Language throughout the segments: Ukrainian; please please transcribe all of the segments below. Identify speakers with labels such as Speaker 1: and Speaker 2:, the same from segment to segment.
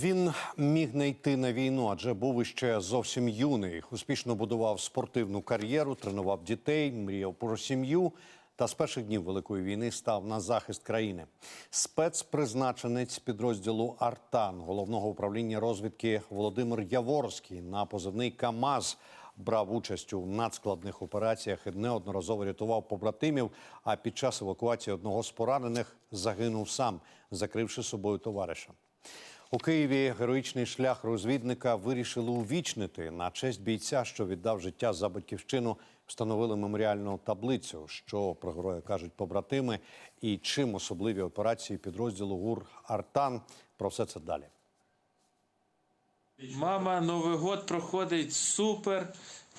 Speaker 1: Він міг не йти на війну, адже був іще зовсім юний. Успішно будував спортивну кар'єру, тренував дітей, мріяв про сім'ю. Та з перших днів Великої війни став на захист країни. Спецпризначенець підрозділу Артан головного управління розвідки Володимир Яворський на позивний КАМАЗ брав участь у надскладних операціях і неодноразово рятував побратимів. А під час евакуації одного з поранених загинув сам, закривши собою товариша. У Києві героїчний шлях розвідника вирішили увічнити на честь бійця, що віддав життя за батьківщину. Встановили меморіальну таблицю, що про героя кажуть побратими, і чим особливі операції підрозділу ГУР Артан. Про все це далі.
Speaker 2: Мама, Новий год проходить супер.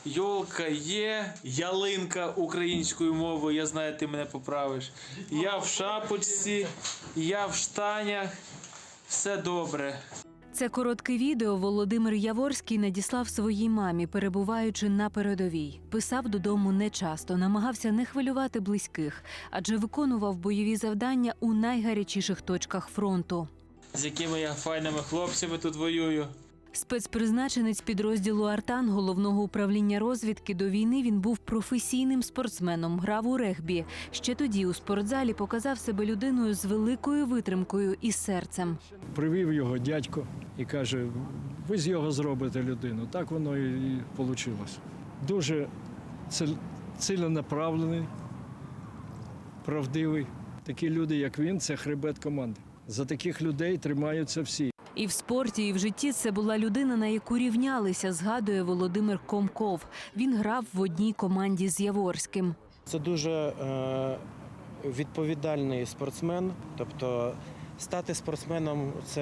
Speaker 2: Йолка є, ялинка українською мовою, я знаю, ти мене поправиш. Я в шапочці, я в штанях. Все добре.
Speaker 3: Це коротке відео Володимир Яворський надіслав своїй мамі, перебуваючи на передовій. Писав додому нечасто, намагався не хвилювати близьких, адже виконував бойові завдання у найгарячіших точках фронту.
Speaker 2: З якими я файними хлопцями тут воюю.
Speaker 3: Спецпризначенець підрозділу Артан головного управління розвідки до війни він був професійним спортсменом, грав у регбі. Ще тоді у спортзалі показав себе людиною з великою витримкою і серцем.
Speaker 4: Привів його дядько і каже: ви з його зробите людину. Так воно і вийшло. Дуже ціленаправлений, правдивий. Такі люди, як він, це хребет команди. За таких людей тримаються всі.
Speaker 3: І в спорті, і в житті це була людина, на яку рівнялися, згадує Володимир Комков. Він грав в одній команді з Яворським.
Speaker 5: Це дуже е, відповідальний спортсмен. Тобто стати спортсменом це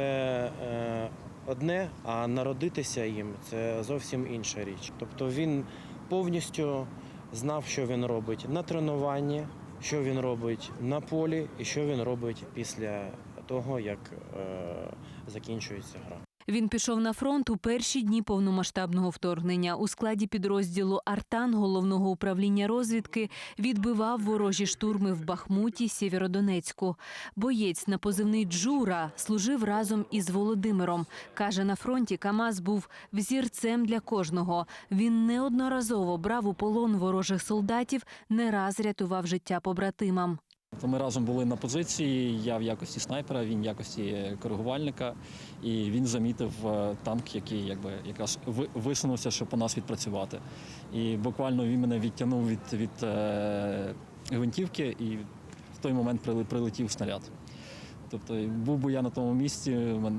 Speaker 5: е, одне, а народитися їм це зовсім інша річ. Тобто він повністю знав, що він робить на тренуванні, що він робить на полі і що він робить після того, як е, закінчується гра.
Speaker 3: Він пішов на фронт у перші дні повномасштабного вторгнення. У складі підрозділу Артан головного управління розвідки відбивав ворожі штурми в Бахмуті, Сєвєродонецьку. Боєць на позивний Джура служив разом із Володимиром. Каже, на фронті Камаз був взірцем для кожного. Він неодноразово брав у полон ворожих солдатів, не раз рятував життя побратимам.
Speaker 6: То ми разом були на позиції. Я в якості снайпера, він в якості коригувальника, і він замітив е, танк, який якби якраз висунувся, щоб по нас відпрацювати. І буквально він мене відтягнув від, від е, гвинтівки, і в той момент прилетів снаряд. Тобто, був би я на тому місці,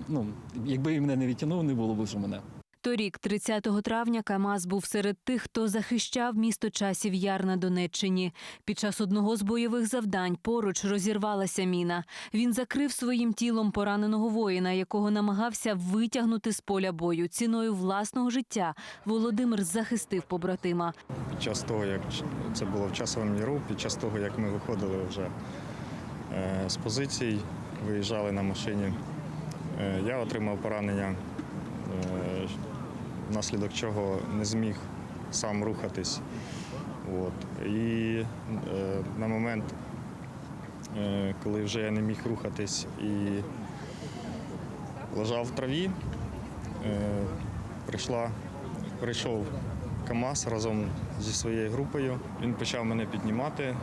Speaker 6: ну, якби він мене не відтягнув, не було б вже мене.
Speaker 3: Торік, 30 травня, Камаз був серед тих, хто захищав місто часів Яр на Донеччині. Під час одного з бойових завдань поруч розірвалася міна. Він закрив своїм тілом пораненого воїна, якого намагався витягнути з поля бою. Ціною власного життя Володимир захистив побратима.
Speaker 7: Під час того, як це було в часовому міру, під час того, як ми виходили вже е, з позицій, виїжджали на машині, е, я отримав поранення, внаслідок чого не зміг сам рухатись. От. І е, на момент, е, коли вже я не міг рухатись і лежав в траві, е, прийшла, прийшов КАМАЗ разом зі своєю групою. Він почав мене піднімати,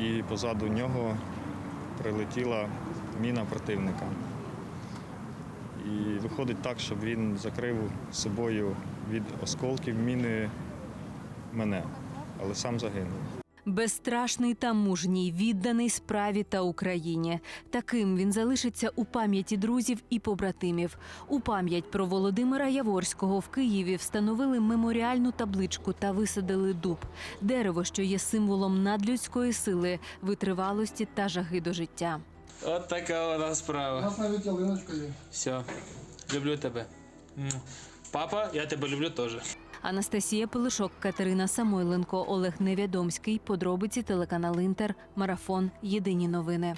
Speaker 7: і позаду нього прилетіла міна противника. І виходить так, щоб він закрив собою від осколків міни мене, але сам загинув.
Speaker 3: Безстрашний та мужній, відданий справі та Україні. Таким він залишиться у пам'яті друзів і побратимів. У пам'ять про Володимира Яворського в Києві встановили меморіальну табличку та висадили дуб дерево, що є символом надлюдської сили, витривалості та жаги до життя.
Speaker 2: От така у нас
Speaker 8: У
Speaker 2: справа.
Speaker 8: нас навіть ялиночка є.
Speaker 2: Все. Люблю тебе. Папа, я тебе люблю теж.
Speaker 3: Анастасія Пилишок, Катерина Самойленко, Олег Невідомський. Подробиці телеканал Інтер. Марафон. Єдині новини.